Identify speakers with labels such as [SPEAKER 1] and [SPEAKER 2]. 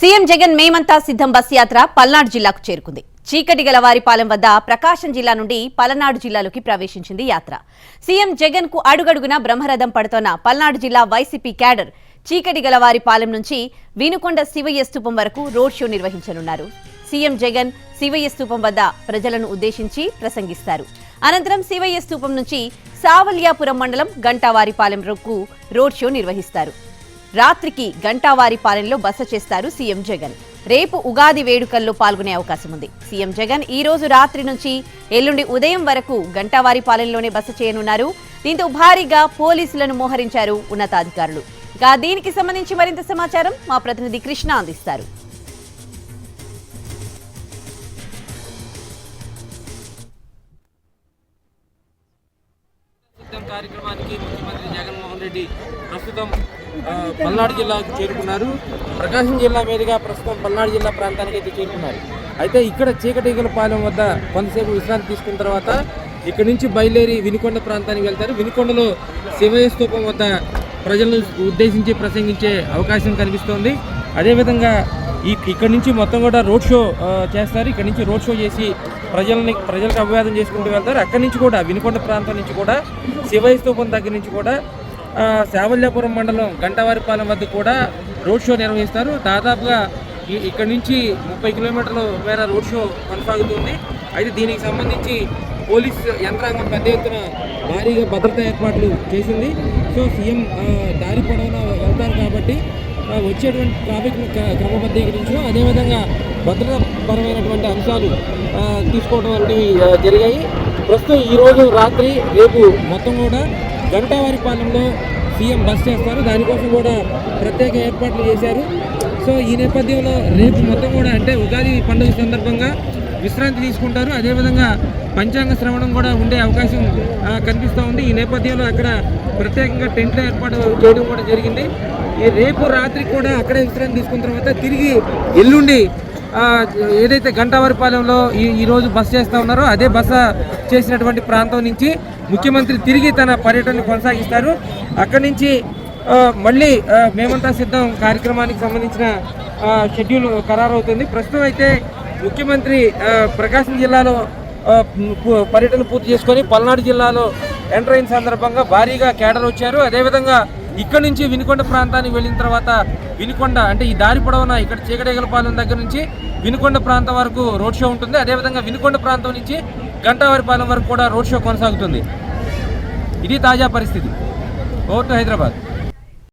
[SPEAKER 1] CM Jagan మేమంతా సిద్ధం bus యాత్ర పల్నాడు జిల్లాకు చేరుకుంది. చీకటి గల వారిపాలెం వద్ద ప్రకాశం జిల్లా నుండి పలనాడు జిల్లాలోకి ప్రవేశించింది యాత్ర. సీఎం జగన్కు అడుగడుగున బ్రహ్మరథం పడుతోన్న పల్నాడు జిల్లా వైసీపీ క్యాడర్ చీకటి గలవారిపాలెం నుంచి వినుకొండ శివయ్య స్తూపం వరకు రోడ్ షో నిర్వహించనున్నారు. సీఎం జగన్ శివయ్య స్తూపం వద్ద ప్రజలను ఉద్దేశించి ప్రసంగిస్తారు. అనంతరం శివయ్య స్తూపం నుంచి సావల్యాపురం మండలం గంటావారిపాలెం రోడ్ షో నిర్వహిస్తారు. రాత్రికి గంటావారిపాలెంలో బస చేస్తారు సీఎం జగన్. రేపు ఉగాది వేడుకల్లో పాల్గొనే అవకాశం ఉంది. సీఎం జగన్ ఈ రోజు రాత్రి నుంచి ఎల్లుండి ఉదయం వరకు గంటావారిపాలెంలోనే బస చేయనున్నారు. దీంతో భారీగా పోలీసులను మోహరించారు ఉన్నతాధికారులు. ఇక దీనికి సంబంధించి మరింత సమాచారం మా ప్రతినిధి కృష్ణ అందిస్తారు.
[SPEAKER 2] కార్యక్రమానికి ముఖ్యమంత్రి జగన్మోహన్ రెడ్డి ప్రస్తుతం పల్నాడు జిల్లాకు చేరుకున్నారు. ప్రకాశం జిల్లా మీదుగా ప్రస్తుతం పల్నాడు జిల్లా ప్రాంతానికి అయితే చేరుకున్నారు. అయితే ఇక్కడ చీకటిగలపాలెం వద్ద కొంతసేపు విశ్రాంతి తీసుకున్న తర్వాత ఇక్కడ నుంచి బయలుదేరి వినుకొండ ప్రాంతానికి వెళ్తారు. వినుకొండలో శివయ స్తూపం వద్ద ప్రజలను ఉద్దేశించి ప్రసంగించే అవకాశం కనిపిస్తోంది. అదేవిధంగా ఈ ఇక్కడ నుంచి మొత్తం కూడా రోడ్ షో చేస్తారు. ఇక్కడ నుంచి రోడ్ షో చేసి ప్రజల్ని ప్రజలకు అభివాదం చేసుకుంటూ వెళ్తారు. అక్కడి నుంచి కూడా వినుకొండ ప్రాంతం నుంచి కూడా శివయ్య స్తూపం దగ్గర నుంచి కూడా శావల్యాపురం మండలం గంటవారిపాలెం వద్ద కూడా రోడ్ షో నిర్వహిస్తారు. దాదాపుగా ఈ- ఇక్కడ నుంచి ముప్పై కిలోమీటర్ల మేర రోడ్ షో కొనసాగుతుంది. అయితే దీనికి సంబంధించి పోలీస్ యంత్రాంగం పెద్ద ఎత్తున భారీగా భద్రతా ఏర్పాట్లు చేసింది. సో సీఎం దారి పొడవున వెళ్తారు కాబట్టి వచ్చేటువంటి ట్రాఫిక్ క్రమబద్ధీకరించడం అదేవిధంగా భద్రతాపరమైనటువంటి అంశాలు తీసుకోవడం వంటివి జరిగాయి. ప్రస్తుతం ఈరోజు రాత్రి రేపు మొత్తం కూడా గంటావారిపాలెంలో సీఎం బస్ చేస్తారు. దానికోసం కూడా ప్రత్యేక ఏర్పాట్లు చేశారు. సో ఈ నేపథ్యంలో రేపు మొత్తం కూడా అంటే ఉగాది పండుగ సందర్భంగా విశ్రాంతి తీసుకుంటారు. అదేవిధంగా పంచాంగ శ్రవణం కూడా ఉండే అవకాశం కనిపిస్తూ ఉంది. ఈ నేపథ్యంలో అక్కడ ప్రత్యేకంగా టెంట్లు ఏర్పాటు చేయడం కూడా జరిగింది. రేపు రాత్రి కూడా అక్కడే విశ్రాంతి తీసుకున్న తర్వాత తిరిగి ఎల్లుండి ఏదైతే గంటావరిపాలెంలో ఈ ఈరోజు బస చేస్తూ ఉన్నారో అదే బస చేసినటువంటి ప్రాంతం నుంచి ముఖ్యమంత్రి తిరిగి తన పర్యటన కొనసాగిస్తారు. అక్కడి నుంచి మళ్ళీ మేమంతా సిద్ధం కార్యక్రమానికి సంబంధించిన షెడ్యూల్ ఖరారవుతుంది. ప్రస్తుతం అయితే ముఖ్యమంత్రి ప్రకాశం జిల్లాలో పర్యటన పూర్తి చేసుకొని పల్నాడు జిల్లాలో ఎంటర్ అయిన సందర్భంగా భారీగా కేడర్ వచ్చారు. అదేవిధంగా ఇక్కడ నుంచి వినుకొండ ప్రాంతానికి వెళ్ళిన తర్వాత వినుకొండ అంటే ఈ దారి పొడవున ఇక్కడ చీకటేగలపాలెం దగ్గర నుంచి వినుకొండ ప్రాంతం వరకు రోడ్ షో ఉంటుంది. అదేవిధంగా వినుకొండ ప్రాంతం నుంచి గంటావారిపాలెం వరకు కూడా రోడ్ షో కొనసాగుతుంది. ఇది తాజా పరిస్థితి. Over to Hyderabad.